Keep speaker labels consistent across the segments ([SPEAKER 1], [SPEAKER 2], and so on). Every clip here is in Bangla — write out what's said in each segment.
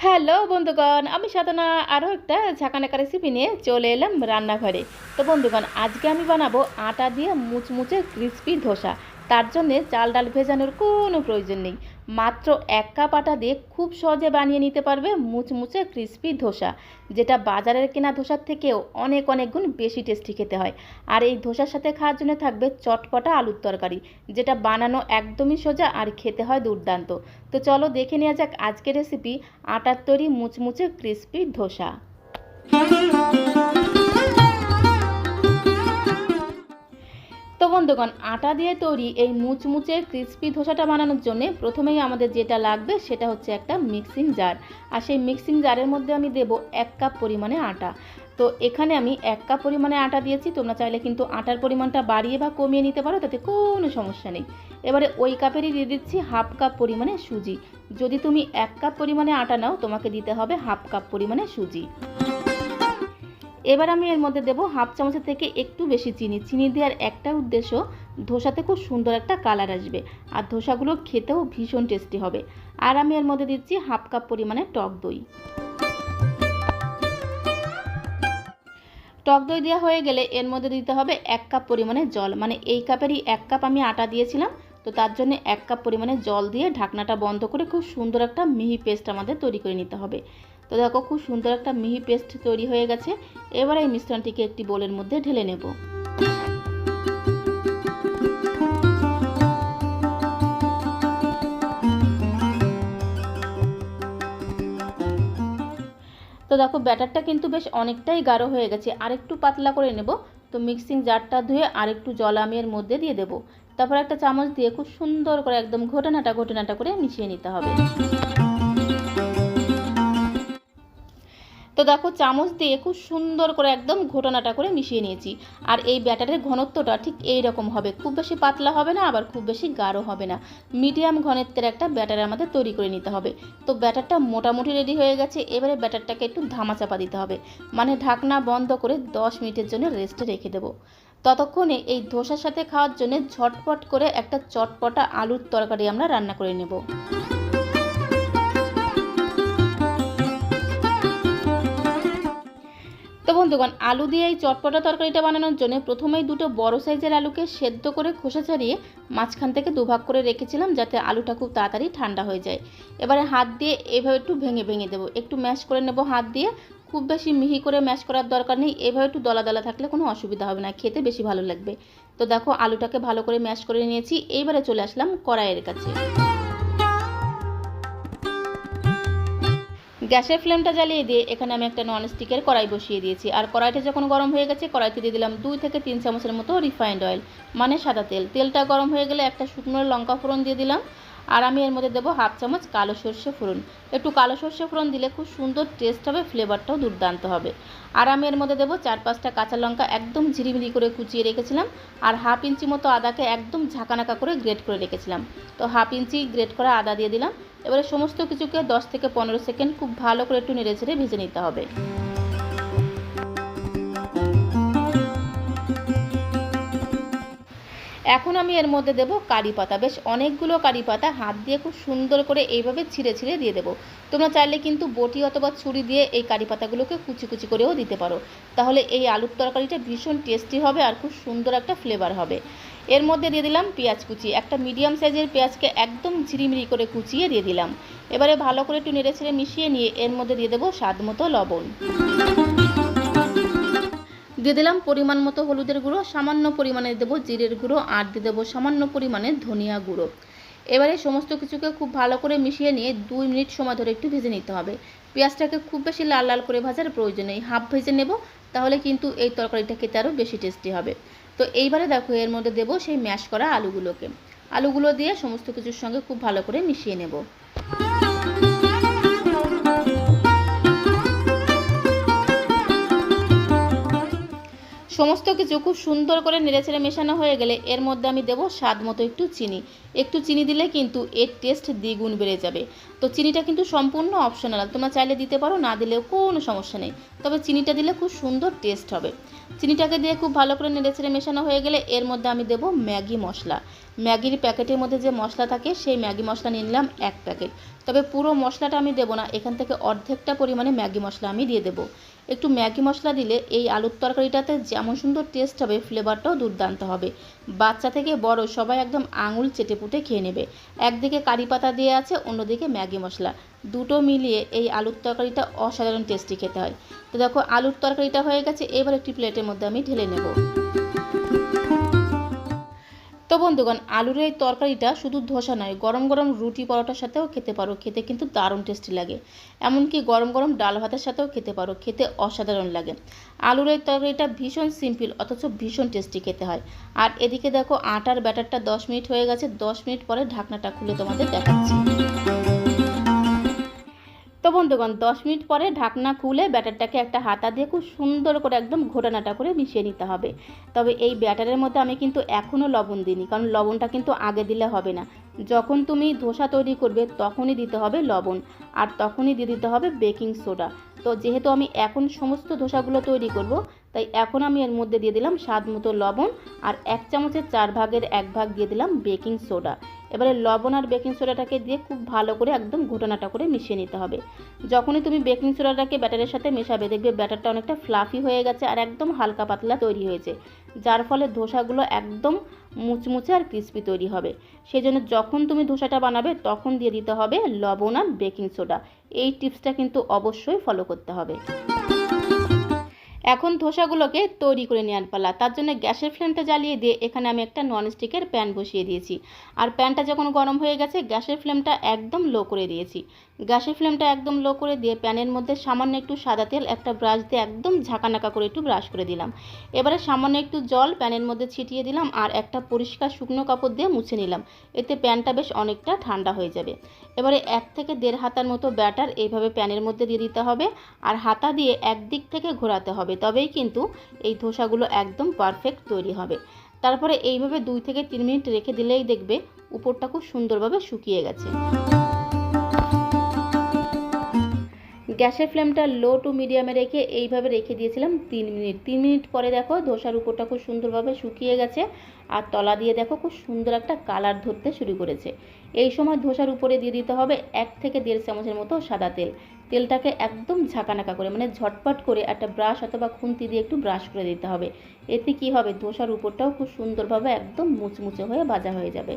[SPEAKER 1] হ্যালো বন্ধুগণ, আমি সাধনা আরও একটা ঝাঁকানাকা রেসিপি নিয়ে চলে এলাম রান্নাঘরে। তো বন্ধুগণ, আজকে আমি বানাবো আটা দিয়ে মুচমুচে ক্রিস্পি ধোসা। তার জন্যে চাল ডাল ভেজানোর কোনো প্রয়োজন নেই। মাত্র এক কাপ আটা দিয়ে খুব সহজে বানিয়ে নিতে পারবে মুচমুচে ক্রিস্পি ধোসা, যেটা বাজারের কেনা ধোসার থেকেও অনেক অনেক গুণ বেশি টেস্টি খেতে হয়। আর এই ধোসার সাথে খাওয়ার জন্য থাকবে চটপটা আলুর তরকারি, যেটা বানানো একদমই সোজা আর খেতে হয় দুর্দান্ত। তো চলো দেখে নেওয়া যাক আজকের রেসিপি আটার তৈরি মুচমুচে ক্রিস্পি ধোসা। বন্ধুগণ, আটা দিয়ে তৈরি এই মুচমুচে ক্রিস্পি ধোসাটা বানানোর জন্য প্রথমেই আমাদের যেটা লাগবে সেটা হচ্ছে একটা মিক্সিং জার আর সেই মিক্সিং জারের মধ্যে আমি দেব এক কাপ পরিমাণে আটা। তো এখানে আমি এক কাপ পরিমাণে আটা দিয়েছি, তোমরা চাইলে কিন্তু আটার পরিমাণটা বাড়িয়ে বা কমিয়ে নিতে পারো, তাতে কোনো সমস্যা নেই। এবারে ওই কাপেরই দিয়ে দিচ্ছি হাফ কাপ পরিমাণে সুজি। যদি তুমি এক কাপ পরিমাণে আটা নাও, তোমাকে দিতে হবে হাফ কাপ পরিমাণে সুজি। এবার আমি এর মধ্যে দেবো হাফ চামচের থেকে একটু বেশি চিনি। চিনি দেওয়ার একটা উদ্দেশ্য, ধোসাতে খুব সুন্দর একটা কালার আসবে আর ধোসাগুলো খেতেও ভীষণ টেস্টি হবে। আর আমি এর মধ্যে দিচ্ছি হাফ কাপ পরিমাণে টক দই। টক দই দেওয়া হয়ে গেলে এর মধ্যে দিতে হবে এক কাপ পরিমাণে জল। মানে এই কাপেরই এক কাপ আমি আটা দিয়েছিলাম, তো তার জন্য এক কাপ পরিমাণে জল দিয়ে ঢাকনাটা বন্ধ করে খুব সুন্দর একটা মিহি পেস্ট আমাদের তৈরি করে নিতে হবে। তো দেখো খুব সুন্দর একটা মিহি পেস্ট তৈরি হয়ে গেছে। এবার এই মিশ্রণটিকে একটি বোলের মধ্যে ঢেলে নেব। তো দেখো ব্যাটারটা কিন্তু বেশ অনেকটাই গাঢ় হয়ে গেছে। আর একটু পাতলা করে নেব। তো মিক্সিং জারটা ধুয়ে আর একটু জল আমি এর মধ্যে দিয়ে দেবো। তারপর একটা চামচ দিয়ে খুব সুন্দর করে একদম ঘটনাটা ঘটনাটা করে মিশিয়ে নিতে হবে। তো দেখো, চামচ দিয়ে খুব সুন্দর করে একদম ঘটনাটা করে মিশিয়ে নিয়েছি। আর এই ব্যাটারের ঘনত্বটা ঠিক এই রকম হবে। খুব বেশি পাতলা হবে না, আবার খুব বেশি গাঢ় হবে না। মিডিয়াম ঘনত্বের একটা ব্যাটার আমাদের তৈরি করে নিতে হবে। তো ব্যাটারটা মোটামুটি রেডি হয়ে গেছে। এবারে ব্যাটারটাকে একটু ধামা চাপা দিতে হবে। মানে ঢাকনা বন্ধ করে দশ মিনিটের জন্য রেস্টে রেখে দেবো। ততক্ষণে এই ধোসার সাথে খাওয়ার জন্য ঝটপট করে একটা চটপটা আলুর তরকারি আমরা রান্না করে নেব। বন্ধুগণ, আলু দিয়ে এই চটপটা তরকারিটা বানানোর জন্য প্রথমেই দুটো বড় সাইজের আলুকে সেদ্ধ করে খোসা ছাড়িয়ে মাঝখান থেকে দুভাগ করে রেখেছিলাম যাতে আলুটা খুব তাড়াতাড়ি ঠান্ডা হয়ে যায়। এবারে হাত দিয়ে এভাবে একটু ভেঙে ভেঙে দেবো। একটু ম্যাশ করে নেব হাত দিয়ে। খুব বেশি মিহি করে ম্যাশ করার দরকার নেই। এভাবে একটু দলা দলা থাকলে কোনো অসুবিধা হবে না। খেতে বেশি ভালো লাগবে। তো দেখো, আলুটাকে ভালো করে ম্যাশ করে নিয়েছি। এইবারে চলে আসলাম কড়াইয়ের কাছে। গ্যাসের ফ্লেমটা জ্বালিয়ে দিয়ে এখানে আমি একটা ননস্টিকের কড়াই বসিয়ে দিয়েছি। আর কড়াইটা যখন গরম হয়ে গেছে, কড়াইতে দিয়ে দিলাম দুই থেকে তিন চামচের মতো রিফাইন্ড অয়েল মানে সাদা তেল। তেলটা গরম হয়ে গেলে একটা শুকনো লঙ্কা ফোড়ন দিয়ে দিলাম। আর আমি এর মধ্যে দেবো হাফ চামচ কালো সর্ষে ফোড়ন। একটু কালো সর্ষে ফোড়ন দিলে খুব সুন্দর টেস্ট হবে ফ্লেভারটাও দুর্দান্ত হবে। আর আমি এর মধ্যে দেবো চার পাঁচটা কাঁচা লঙ্কা একদম ঝিরিমিরি করে কুচিয়ে রেখেছিলাম, আর হাফ ইঞ্চি মতো আদাকে একদম ঝাঁকানাকা করে গ্রেট করে রেখেছিলাম। তো হাফ ইঞ্চি গ্রেট করা আদা দিয়ে দিলাম। এবারে সমস্ত কিছুকে দশ থেকে পনেরো সেকেন্ড খুব ভালো করে একটু নেড়ে ছেড়ে ভেজে নিতে হবে। এখন আমি এর মধ্যে দেবো কারি পাতা। বেশ অনেকগুলো কারি পাতা হাত দিয়ে খুব সুন্দর করে এইভাবে ছিঁড়ে ছিঁড়ে দিয়ে দেবো। তোমরা চাইলে কিন্তু বটি অথবা ছুরি দিয়ে এই কারি পাতাগুলোকে কুচি কুচি করেও দিতে পারো। তাহলে এই আলুর তরকারিটা ভীষণ টেস্টি হবে আর খুব সুন্দর একটা ফ্লেভার হবে। এর মধ্যে দিয়ে দিলাম পেঁয়াজ কুচি। একটা মিডিয়াম সাইজের পেঁয়াজকে একদম ঝিরিমিরি করে কুচিয়ে দিয়ে দিলাম। এবারে ভালো করে একটু নেড়ে ছেড়ে মিশিয়ে নিয়ে এর মধ্যে দিয়ে দেবো স্বাদ মতো লবণ। দিয়ে দিলাম পরিমাণ মতো হলুদের গুঁড়ো, সামান্য পরিমাণে দেবো জিরের গুঁড়ো আর দিয়ে দেবো সামান্য পরিমাণে ধনিয়া গুঁড়ো। এবারে সমস্ত কিছুকে খুব ভালো করে মিশিয়ে নিয়ে দুই মিনিট সময় ধরে একটু ভেজে নিতে হবে। পেঁয়াজটাকে খুব বেশি লাল লাল করে ভাজার প্রয়োজন নেই। হাফ ভেজে নেব, তাহলে কিন্তু এই তরকারিটা খেতে আরও বেশি টেস্টি হবে। তো এইবারে দেখো, এর মধ্যে দেবো সেই ম্যাশ করা আলুগুলোকে। আলুগুলো দিয়ে সমস্ত কিছুর সঙ্গে খুব ভালো করে মিশিয়ে নেব। সমস্ত কিছু খুব সুন্দর করে নেড়েচেড়ে মেশানো হয়ে গেলে এর মধ্যে আমি দেবো স্বাদ মতো একটু চিনি। একটু চিনি দিলে কিন্তু এর টেস্ট দ্বিগুণ বেড়ে যাবে। তো চিনিটা কিন্তু সম্পূর্ণ অপশনাল তোমরা চাইলে দিতে পারো, না দিলেও কোনো সমস্যা নেই। তবে চিনিটা দিলে খুব সুন্দর টেস্ট হবে। চিনিটাকে দিয়ে খুব ভালো করে নেড়েচেড়ে মেশানো হয়ে গেলে এর মধ্যে আমি দেবো ম্যাগি মশলা। ম্যাগির প্যাকেটের মধ্যে যে মশলা থাকে, সেই ম্যাগি মশলা নিলাম এক প্যাকেট। তবে পুরো মশলাটা আমি দেবো না, এখান থেকে অর্ধেকটা পরিমাণে ম্যাগি মশলা আমি দিয়ে দেবো। একটু ম্যাগি মশলা দিলে এই আলুর তরকারিটাতে যেমন সুন্দর টেস্ট হবে, ফ্লেভারটাও দুর্দান্ত হবে। বাচ্চা থেকে বড় সবাই একদম আঙুল চেটে পুটে খেয়ে নেবে। একদিকে কারি পাতা দিয়ে আছে, অন্যদিকে ম্যাগি মশলা। দুটো মিলিয়ে এই আলুর তরকারিটা অসাধারণ টেস্টি খেতে হয়। তো দেখো, আলুর তরকারিটা হয়ে গেছে, এবার একটি প্লেটের মধ্যে আমি ঢেলে নেব। তো বন্ধুগণ, আলুর এই তরকারিটা শুধু ধোসা নয়, গরম গরম রুটি পরোটার সাথেও খেতে পারো। খেতে কিন্তু দারুণ টেস্টি লাগে। এমনকি গরম গরম ডাল ভাতের সাথেও খেতে পারো। খেতে অসাধারণ লাগে। আলুর এই তরকারিটা ভীষণ সিম্পল অথচ ভীষণ টেস্টি খেতে হয়। আর এদিকে দেখো, আটার ব্যাটারটা দশ মিনিট হয়ে গেছে। দশ মিনিট পরে ঢাকনাটা খুলে তোমাদের দেখাচ্ছি। তো বন্ধুগণ, দশ মিনিট পরে ঢাকনা খুলে ব্যাটারটাকে একটা হাতা দিয়ে খুব সুন্দর করে একদম ঘোটানাটা করে মিশিয়ে নিতে হবে। তবে এই ব্যাটারের মধ্যে আমি কিন্তু এখনও লবণ দিইনি, কারণ লবণটা কিন্তু আগে দিলে হবে না। যখন তুমি ধোসা তৈরি করবে, তখনই দিতে হবে লবণ, আর তখনই দিয়ে দিতে হবে বেকিং সোডা। তো যেহেতু আমি এখন সমস্ত ধোসাগুলো তৈরি করব তাই এখন আমি এর মধ্যে দিয়ে দিলাম স্বাদ মতো লবণ আর এক চামচের চার ভাগের এক ভাগ দিয়ে দিলাম বেকিং সোডা। এবারে লবণ আর বেকিং সোডাটাকে দিয়ে খুব ভালো করে একদম ঘটনাটা করে মিশিয়ে নিতে হবে। যখনই তুমি বেকিং সোডাটাকে ব্যাটারের সাথে মেশাবে, দেখবে ব্যাটারটা অনেকটা ফ্লাফি হয়ে গেছে আর একদম হালকা পাতলা তৈরি হয়েছে, যার ফলে ধোসাগুলো একদম মুচমুচে আর ক্রিস্পি তৈরি হবে। সেই জন্য যখন তুমি ধোসাটা বানাবে, তখন দিয়ে দিতে হবে লবণ আর বেকিং সোডা। এই টিপসটা কিন্তু অবশ্যই ফলো করতে হবে। এখন ধোসাগুলোকে তৈরি করে নেওয়ার পালা। তার জন্য গ্যাসের ফ্লেমটা জ্বালিয়ে দিয়ে এখানে আমি একটা ননস্টিকের প্যান বসিয়ে দিয়েছি। আর প্যানটা যখন গরম হয়ে গেছে, গ্যাসের ফ্লেমটা একদম লো করে দিয়েছি। গ্যাসের ফ্লেমটা একদম লো করে দিয়ে প্যানের মধ্যে সামান্য একটু সাদা তেল, একটা ব্রাশ দিয়ে একদম ঝাঁকানাকা করে একটু ব্রাশ করে দিলাম। এবারে সামান্য একটু জল প্যানের মধ্যে ছিটিয়ে দিলাম আর একটা পরিষ্কার শুকনো কাপড় দিয়ে মুছে নিলাম। এতে প্যানটা বেশ অনেকটা ঠান্ডা হয়ে যাবে। এবারে এক থেকে দেড় হাতার মতো ব্যাটার এইভাবে প্যানের মধ্যে দিয়ে দিতে হবে আর হাতা দিয়ে একদিক থেকে ঘোরাতে হবে, তবেই কিন্তু এই ধোসাগুলো একদম পারফেক্ট তৈরি হবে। তারপরে এইভাবে দুই থেকে তিন মিনিট রেখে দিলেই দেখবে উপরটা খুব সুন্দরভাবে শুকিয়ে গেছে। গ্যাসের ফ্লেমটা লো টু মিডিয়ামে রেখে এইভাবে রেখে দিয়েছিলাম তিন মিনিট। তিন মিনিট পরে দেখো ধোসার উপরটা খুব সুন্দরভাবে শুকিয়ে গেছে আর তলা দিয়ে দেখো খুব সুন্দর একটা কালার ধরতে শুরু করেছে। এই সময় ধোসার উপরে দিয়ে দিতে হবে এক থেকে দেড় চামচের মতো সাদা তেল। তেলটাকে একদম ঝাঁকানাকা করে মানে ঝটপট করে একটা ব্রাশ অথবা খুন্তি দিয়ে একটু ব্রাশ করে দিতে হবে। এতে কি হবে? ধোসার উপরটাও খুব সুন্দরভাবে একদম মুচমুচে হয়ে ভাজা হয়ে যাবে।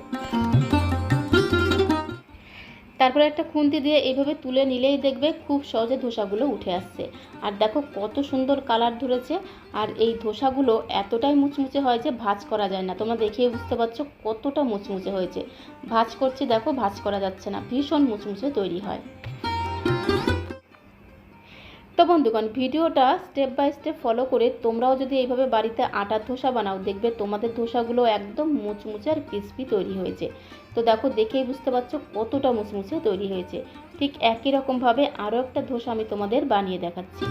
[SPEAKER 1] তারপরে একটা খুন্তি দিয়ে এইভাবে তুলে নিলেই দেখবে খুব সহজে ধোসাগুলো উঠে আসছে। আর দেখো কত সুন্দর কালার ধরেছে, আর এই ধোসাগুলো এতটাই মুচমুচে হয় যে ভাজ করা যায় না। তোমরা দেখিয়ে বুঝতে পারছ কতটা মুচমুচে হয়েছে। ভাজ করছি, দেখো ভাজ করা যাচ্ছে না, ভীষণ মুচমুচে তৈরি হয়। তো বন্ধুগণ, ভিডিওটা স্টেপ বাই স্টেপ ফলো করে তোমরাও যদি এইভাবে বাড়িতে আটার ধোসা বানাও, দেখবে তোমাদের ধোসাগুলো একদম মুচমুচে আর ক্রিসপি তৈরি হয়েছে। তো দেখো, দেখেই বুঝতে পারছ কতটা মুচমুচে তৈরি হয়েছে। ঠিক একই রকমভাবে আরও একটা ধোসা আমি তোমাদের বানিয়ে দেখাচ্ছি।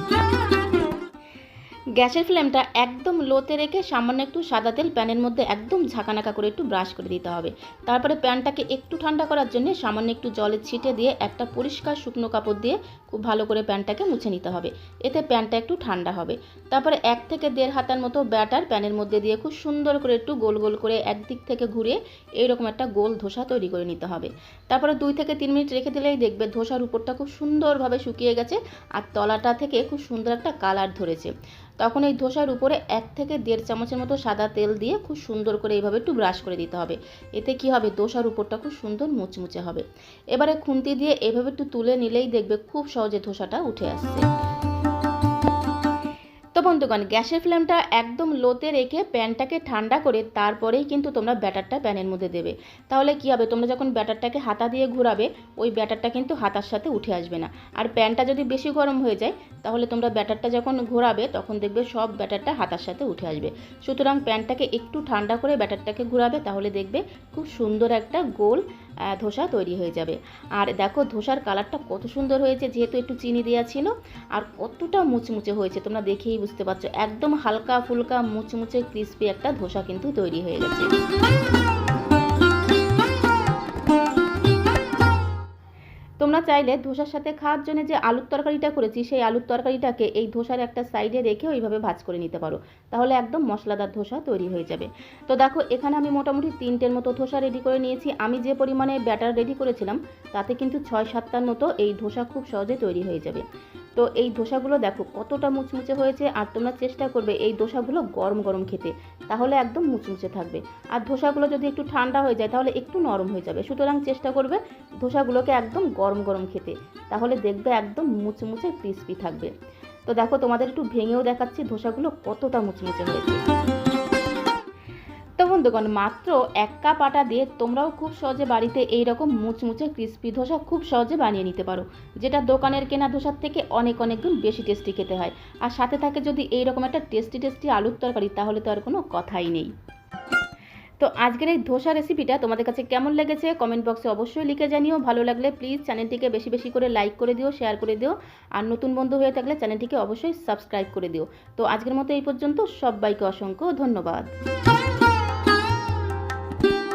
[SPEAKER 1] গ্যাসের ফ্লেমটা একদম লোতে রেখে সামান্য একটু সাদা তেল প্যানের মধ্যে একদম ঝাঁকানাকা করে একটু ব্রাশ করে দিতে হবে। তারপরে প্যানটাকে একটু ঠান্ডা করার জন্য সামান্য একটু জলে ছিটে দিয়ে একটা পরিষ্কার শুকনো কাপড় দিয়ে খুব ভালো করে প্যানটাকে মুছে নিতে হবে। এতে প্যানটা একটু ঠান্ডা হবে। তারপরে এক থেকে দেড় হাতার মতো ব্যাটার প্যানের মধ্যে দিয়ে খুব সুন্দর করে একটু গোল গোল করে একদিক থেকে ঘুরে এইরকম একটা গোল ধোসা তৈরি করে নিতে হবে। তারপরে দুই থেকে তিন মিনিট রেখে দিলেই দেখবে ধোসার উপরটা খুব সুন্দরভাবে শুকিয়ে গেছে আর তলাটা থেকে খুব সুন্দর একটা কালার ধরেছে। তখন এই ধোসার উপরে এক থেকে দেড় চামচের মতো সাদা তেল দিয়ে খুব সুন্দর করে এইভাবে একটু ব্রাশ করে দিতে হবে। এতে কি হবে? ধোসার উপরটা খুব সুন্দর মুচমুচে হবে। এবারে খুন্তি দিয়ে এভাবে একটু তুলে নিলেই দেখবে খুব সহজে ধোসাটা উঠে আসছে। তো বন্ধুগণ, গ্যাসের ফ্লেমটা একদম লোতে রেখে প্যানটাকে ঠান্ডা করে তারপরেই কিন্তু তোমরা ব্যাটারটা প্যানের মধ্যে দেবে। তাহলে কি হবে? তোমরা যখন ব্যাটারটাকে হাতা দিয়ে ঘোরাবে, ওই ব্যাটারটা কিন্তু হাতার সাথে উঠে আসবে না। আর প্যানটা যদি বেশি গরম হয়ে যায়, তাহলে তোমরা ব্যাটারটা যখন ঘোরাবে, তখন দেখবে সব ব্যাটারটা হাতার সাথে উঠে আসবে। সুতরাং প্যানটাকে একটু ঠান্ডা করে ব্যাটারটাকে ঘোরাবে, তাহলে দেখবে খুব সুন্দর একটা গোল ধোসা তৈরি হয়ে যাবে। আর দেখো ধোসার কালারটা কত সুন্দর হয়েছে, যেহেতু একটু চিনি দেওয়া ছিল, আর কতটা মুচমুচে হয়েছে, তোমরা দেখেই বুঝতে পারছ। একদম হালকা ফুলকা মুচমুচে ক্রিস্পি একটা ধোসা কিন্তু তৈরি হয়ে গেছে। চাইলে ধোসার সাথে খাওয়ার জন্য যে আলুর তরকারিটা করেছি, সেই আলুর তরকারিটাকে এই ধোসার একটা সাইডে রেখে ওইভাবে ভাজ করে নিতে পারো। তাহলে একদম মশলাদার ধোসা তৈরি হয়ে যাবে। তো দেখো, এখানে আমি মোটামুটি তিনটের মতো ধোসা রেডি করে নিয়েছি। আমি যে পরিমাণে ব্যাটার রেডি করেছিলাম, তাতে কিন্তু ছয় সাতটার মতো এই ধোসা খুব সহজে তৈরি হয়ে যাবে। তো এই ধোসাগুলো দেখো কতটা মুচমুচে হয়েছে আর তোমরা চেষ্টা করবে এই ধোসাগুলো গরম গরম খেতে, তাহলে একদম মুচমুচে থাকবে। আর ধোসাগুলো যদি একটু ঠান্ডা হয়ে যায় তাহলে একটু নরম হয়ে যাবে। সুতরাং চেষ্টা করবে ধোসাগুলোকে একদম গরম গরম খেতে, তাহলে দেখবে একদম মুচমুচে ক্রিস্পি থাকবে। তো দেখো তোমাদের একটু ভেঙেও দেখাচ্ছি ধোসাগুলো কতটা মুচমুচে হয়েছে। বন্ধুগণ মাত্র এক কাপ আটা দিয়ে তোমরাও খুব সহজে বাড়িতে এই রকম মুচমুচে ক্রিস্পি ধোসা খুব সহজে বানিয়ে নিতে পারো, যেটা দোকানের কেনা ধোসার থেকে অনেক অনেক গুণ বেশি টেস্টি খেতে হয়। আর সাথে থাকে যদি এই রকম একটা টেস্টি টেস্টি আলুর তরকারি, তাহলে তো আর কোনো কথাই নেই। তো আজকের এই ধোসা রেসিপিটা তোমাদের কাছে কেমন লেগেছে? কমেন্ট বক্সে অবশ্যই লিখে জানিও। ভালো লাগলে প্লিজ চ্যানেলটিকে বেশি বেশি করে লাইক করে দিও শেয়ার করে দিও। আর নতুন বন্ধু হয়ে থাকলে চ্যানেলটিকে অবশ্যই সাবস্ক্রাইব করে দিও। তো আজকের মতো এই পর্যন্ত সবাইকে অসংখ্য ধন্যবাদ।